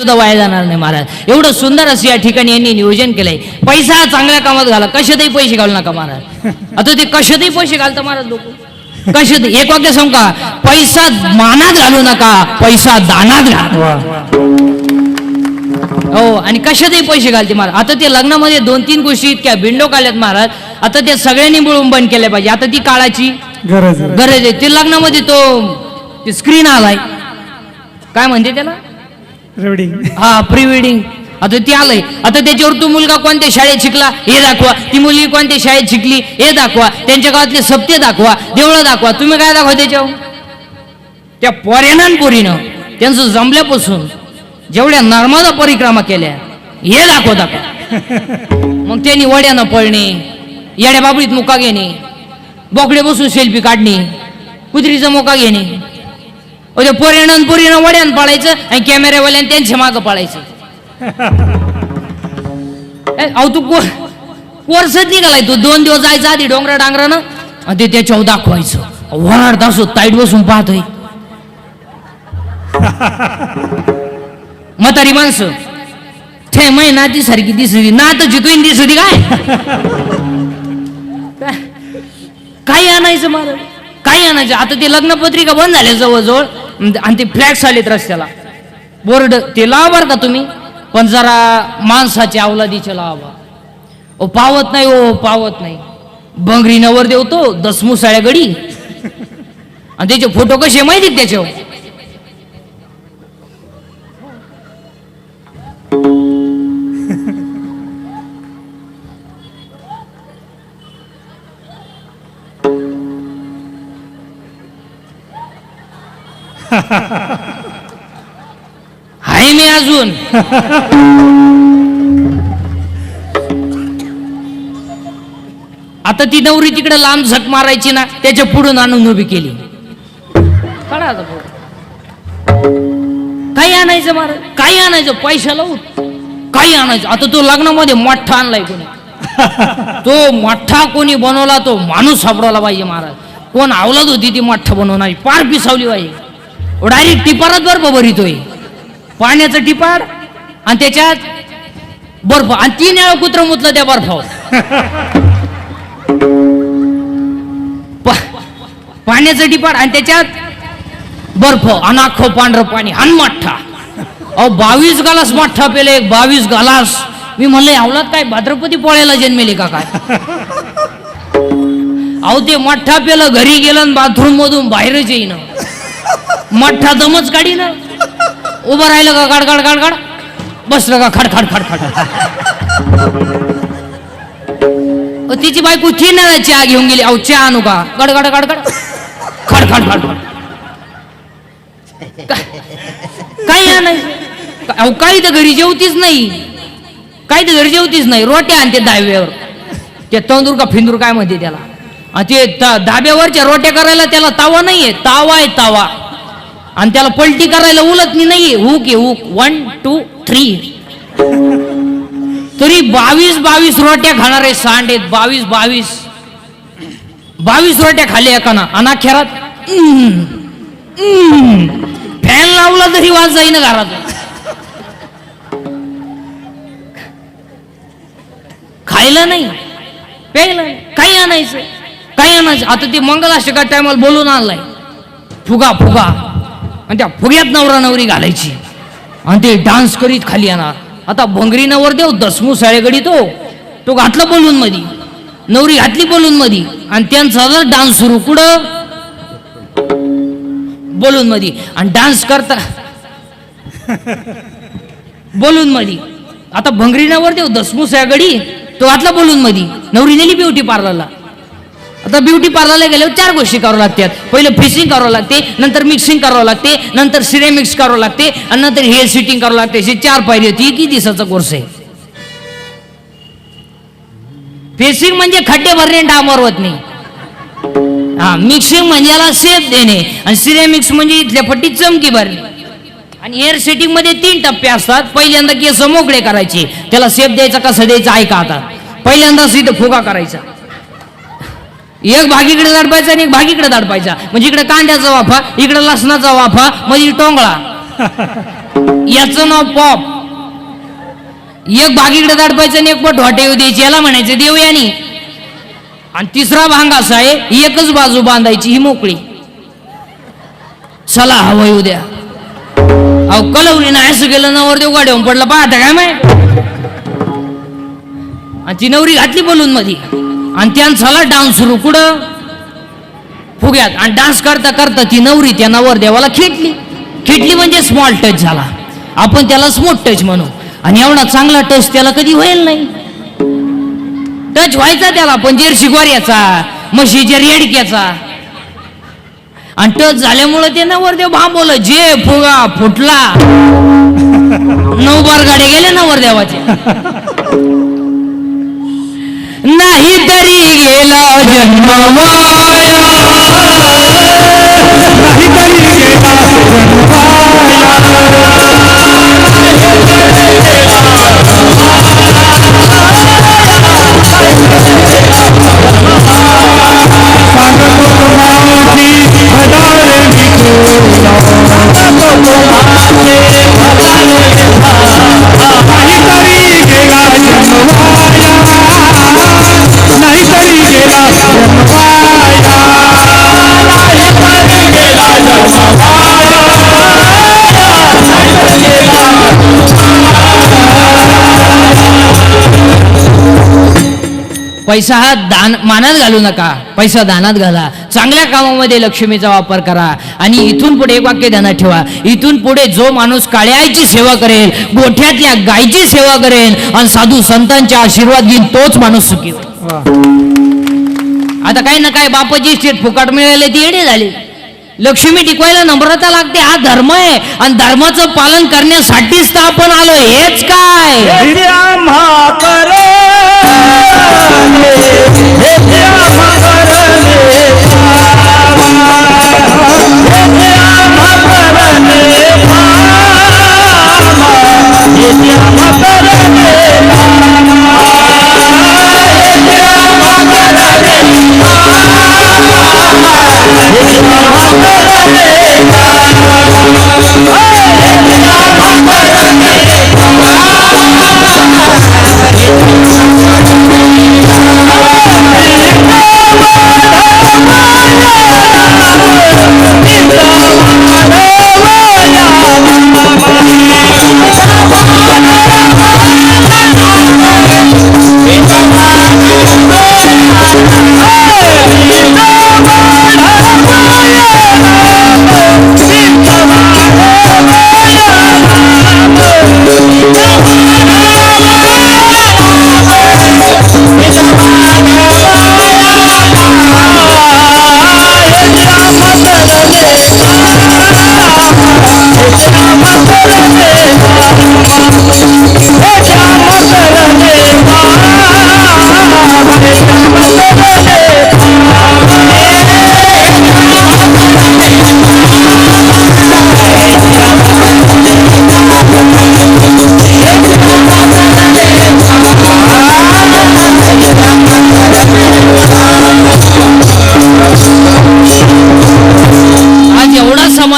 सुद्धा वाया जाणार नाही महाराज. एवढं सुंदर असं या ठिकाणी यांनी नियोजन केलंय. पैसा चांगल्या कामात घाला. कशातही पैसे घालू नका महाराज. आता ते कशातही पैसे घालता महाराज लोक. कशात एक वाक्य सांगू का? पैसा मानात घालू नका पैसा दानात घाला. हो आणि कशातही पैसे घालते महाराज. आता ते लग्नामध्ये दोन तीन गोष्टी इतक्या बिंडो काढल्यात महाराज. आता ते सगळ्यांनी मिळून बंद केल्या पाहिजे. आता ती काळाची गरज आहे. गरज आहे. ते लग्नामध्ये तो स्क्रीन आलाय. काय म्हणते त्याला? रेवडिंग हा प्री वेडिंग आता ते आलंय. आता त्याच्यावर तो मुलगा कोणत्या शाळेत शिकला हे दाखवा. ती मुलगी कोणत्या शाळेत शिकली हे दाखवा. त्यांच्या गावातले सप्ते दाखवा देवळं दाखवा. तुम्ही काय दाखवा त्याच्यावर? त्या पोऱ्यानं पोरीनं. त्यांचं जमल्यापासून जेवढ्या नर्मदा परिक्रमा केल्या हे दाखव दाखवा. मग त्यांनी वड्यानं पळणे येड्या बाबळीत मुका घेणे बोकडे बसून सेल्फी काढणे कुत्रीचा मोका घेणे. ते पोरीनं पोरीनं वड्यानं पाळायचं आणि कॅमेऱ्यावाल्यान त्यांच्या मागं पाळायचं. अहो तू को कोर्सच निघालाय तू. दोन दिवस जायचं आधी डोंगरा डांगरानं आणि ते त्याच्यावर दाखवायचं. वराड असो ताईट बसून पाहतोय. म्हातारी माणसं. ते मै नाती सारखी दिसली. नात जितून दिसली काय? काय- आणायचं मला काही आणायचं आता ते लग्नपत्रिका बंद झाल्या जवळजवळ आणि ते फ्लॅट्स आलेत रस्त्याला. बोर्ड ते लावा बरं का तुम्ही पण जरा माणसाच्या अवलादीचे लावा. ओ पावत नाही ओ पावत नाही. बंगरी नवर देवतो दसमुसाळ्या गडी. आणि त्याचे फोटो कसे माहिती आहेत त्याच्यावर? आहे मी अजून. आता ती नवरी तिकडे लांब झक मारायची ना त्याच्या पुढून आणून उभी केली. काही आणायचं मार काही आणायचं पैशाला काही आणायचं. आता तो लग्नामध्ये मोठा आणलाय कोणी. तो मोठा कोणी बनवला तो माणूस सापडवला पाहिजे महाराज. कोण आवलाद होती ती मोठा बनवणारी? पार पिसावली पाहिजे डायरेक्ट टिपारात बर्फ भरितोय. पाण्याचं टिपार आणि त्याच्यात बर्फ. आणि तीन वेळा कुत्र मुतलं त्या बर्फावर. पाण्याचं टिपार आणि त्याच्यात बर्फ. अनाखो पांढरं पाणी. आणि मठ्ठा. अहो बावीस गालास मठ्ठा पेले. एक बावीस गालास. मी म्हणलं अवलात काय? भाद्रपती पोळ्याला जन्मेले का काय? अहो ते मठ्ठा पेलं घरी गेलं बाथरूम मधून बाहेरच येईन. मठ्ठा दमच काढी ना. उभं राहिलं का गाड गाड गाड गाड. बसलं का खड खड खड खड. तिची बायको तीन आग चहा घेऊन गेली. अहो चहा आणू का? गड गड गड गड. खड खड खड खड. काही नाही अहो काही तर घरी जेवतीच नाही. काही तर घरी जेवतीच नाही. रोट्या आणते दहाव्यावर ते तंदूर का फिंदूर काय म्हणते त्याला? ते दाब्यावरच्या धाब्यावरच्या रोट्या करायला त्याला तावा नाहीये. तावा आहे तावा. आणि त्याला पलटी करायला उलटणी नाहीये हुक आहे हुक. वन टू थ्री तरी बावीस बावीस रोट्या खाणार आहे सांड. आहेत बावीस बावीस. बावीस रोट्या खाल्ल्या एकाना. अनाखेरात फॅन लावला तरी वाज जाईन घरात. खायला नाही. प्यायला नाही. काही आणायचं. काही आणायचं. आता ते मंगलाष्टका टायमाला बोलून आणलाय. फुगा फुगा. आणि त्या फुग्यात नवरा नवरी घालायची. आणि ते डान्स करीत खाली येणार. आता भंगरी नवर देव दसमू साळेगडी तो. तो घातला बोलून मधी. नवरी घातली बोलून मधी. आणि त्यांचा डान्स सुरू कुठं? बोलून मधी. आणि डान्स करता बोलून मधी. आता भंगरी नवर देव दसमू साळेगडी तो घातला बोलून मधी. नवरी नेली ब्युटी पार्लरला आता ब्युटी पार्लरला गेल्यावर चार गोष्टी करावं लागतात. पहिलं फिशिंग करावं लागते नंतर मिक्सिंग करावं लागते नंतर सिरेमिक्स करावं लागते आणि नंतर हेअर सिटिंग करावं लागते. अशी चार पायरी होती. किती दिवसाचा कोर्स आहे. फेसिंग म्हणजे खड्डे भरणे डांबरवत नाही हा मिक्सिंग म्हणजे याला शेप देणे. आणि सिरेमिक्स म्हणजे इथल्या पट्टीत चमकी भरणे. आणि हेअर सेटिंगमध्ये तीन टप्पे असतात. पहिल्यांदा केस मोकळे करायचे. त्याला शेप द्यायचा कसं द्यायचा ऐका आता. पहिल्यांदाच इथं फुगा करायचा. एक भागीकडे दडपायचा आणि एक भागीकडे दडपायचा. म्हणजे इकडे कांद्याचा वाफा इकडे लसणाचा वाफा म्हणजे टोंगळा. याचं नाव पॉप. एक बागीकडे दाडपायचं आणि एक पट वाटे येऊ द्यायची याला म्हणायचं देवयानी आणि तिसरा भांग असा आहे एकच बाजू बांधायची ही मोकळी. चला हवं येऊ द्या. अहो कलवली नाही असं गेलं नवर देव गाड्यावर पडला पाहता काय माय आणि ती नवरी घातली बोलून मध्ये आणि त्यानं झाला डान्स सुरू. कुठं? फुग्यात. आणि डान्स करता करता ती नवरी त्या नवर देवाला खेटली. खेटली म्हणजे स्मॉल टच झाला. आपण त्याला स्मोट टच म्हणू. आणि एवढा चांगला टच त्याला कधी होईल नाही. टच व्हायचा त्याला पण जेरशी गोऱ्याचा म्हशीच्या रेडक्याचा. आणि टच झाल्यामुळं ते नवरदेव भांबवलं. जे फुगा फुटला नऊ बार गाड्या नवर नवरदेवाच्या नाही तरी गेला जन्म पैसा हा दान मानात घालू नका. पैसा दानात घाला. चांगल्या कामामध्ये लक्ष्मीचा वापर करा. आणि इथून पुढे एक वाक्य ध्यानात ठेवा. इथून पुढे जो माणूस काळ्याची सेवा करेल गोठ्यातल्या गायची सेवा करेल आणि साधू संतांचे आशीर्वाद घेईन तोच माणूस सुखी आता काही ना काय बापाची स्टेट फुकाट मिळाले ती येडे झाली. लक्ष्मी टिकवायला नम्रता लागते हा धर्म आहे. आणि धर्माचं पालन करण्यासाठीच तर आपण आलो हेच काय? आज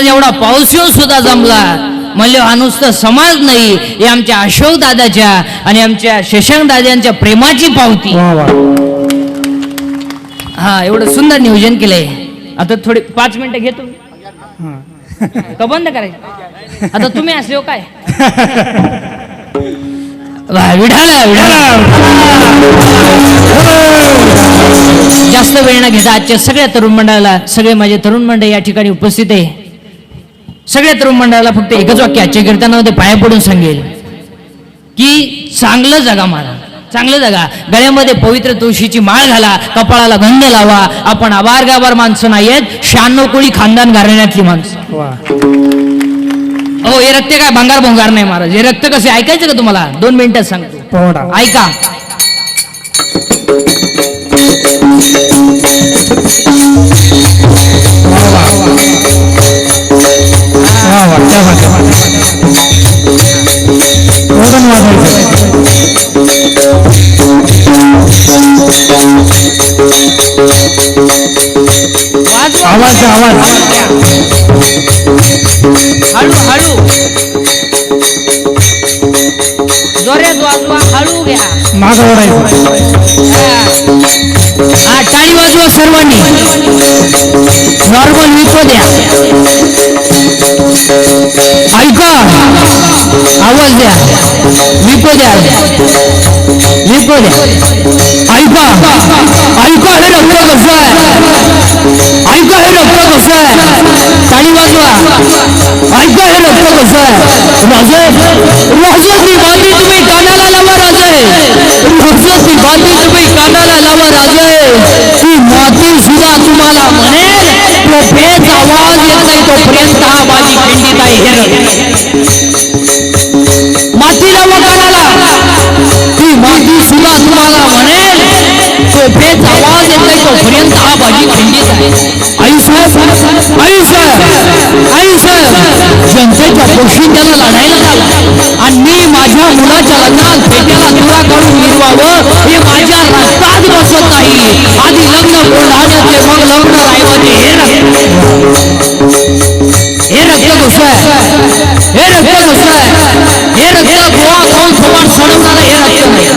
समाज एवढा पाऊस येऊन सुद्धा जमला. म्हणले हा नुसतं समाज नाही हे आमच्या अशोक दादाच्या आणि आमच्या शशांक दादांच्या प्रेमाची पावती. हा एवढं सुंदर नियोजन केलंय. आता थोडी पाच मिनिटं घेतो. का बंद करायचं? आता तुम्ही असले हो काय? विढाला विढाला जास्त वेळ न घेता आजच्या सगळ्या तरुण मंडळाला सगळे माझे तरुण मंडळ या ठिकाणी उपस्थित आहे. सगळ्या तरुण मंडळाला फक्त एकच वाक्य आजच्या कीर्तनामध्ये पाया पडून सांगेल की चांगलं जगा मला. चांगलं जगा. गळ्यामध्ये पवित्र तुळशीची माळ घाला कपाळाला गंध लावा. आपण आभार गाभार माणसं नाही आहेत शहाण्णव कोळी खानदान घराण्यातली माणसं. हो हे रक्त काय भंगार भोंगार नाही महाराज. हे रक्त कसे ऐकायचं का तुम्हाला? दोन मिनिटात सांगतो. ऐका. आवाज आवाज. हळू हळू. जोऱ्यात वाजवा हळू घ्या. मागं ओढायचं. हा टाळी वाजवा सर्वांनी. नॉर्मल विको द्या. ऐका आवाज द्या लिपो द्या लिपो द्या ऐका ऐका हे रक्त कसं आहे ऐका हे रक्त कसं आहे ताळी वाजवा ऐका हे रक्त कसं आहे राजे राजे ती बांधी तुम्ही कानाला लावा राजे राजे ती बांधी तुम्ही कानाला लावा राजे ती माती सुद्धा तुम्हाला म्हणे तो बेच आवाज येत नाही तोपर्यंत हा माझी खंडित आहे हे मातीला माती कानाला ती माती सुद्धा तुम्हाला म्हणेल तो बेच आवाज येत नाही तोपर्यंत हा माझी खंडित आहे. आई साहेब आई साहेब आई साहेब जनतेच्या पोशिंद्याला लढायला झाला आणि मी माझ्या मुलाच्या लग्नात फेट्याला तुरा काढून मिरवावं हे माझ्या रक्तात बसत नाही. आधी लग्न बुलढाण्याचे मग लग्न रायवाचे हे रक्त हे रक्त कसं आहे हे रक्त कसं आहे हे रक्त गोवा खाऊन थोबाड सोडवणारं हे रक्त नाही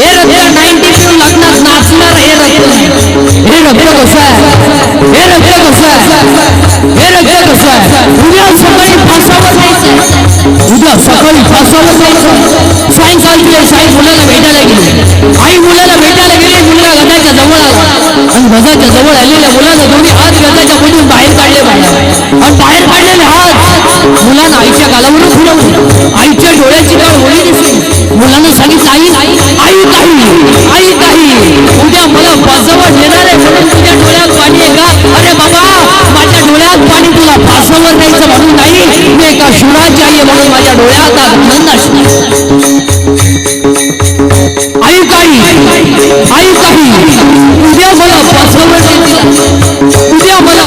हे रक्त नाईन्टी पिऊन लग्नात नाचणार हे रक्त नाही हे रक्त कसं आहे हे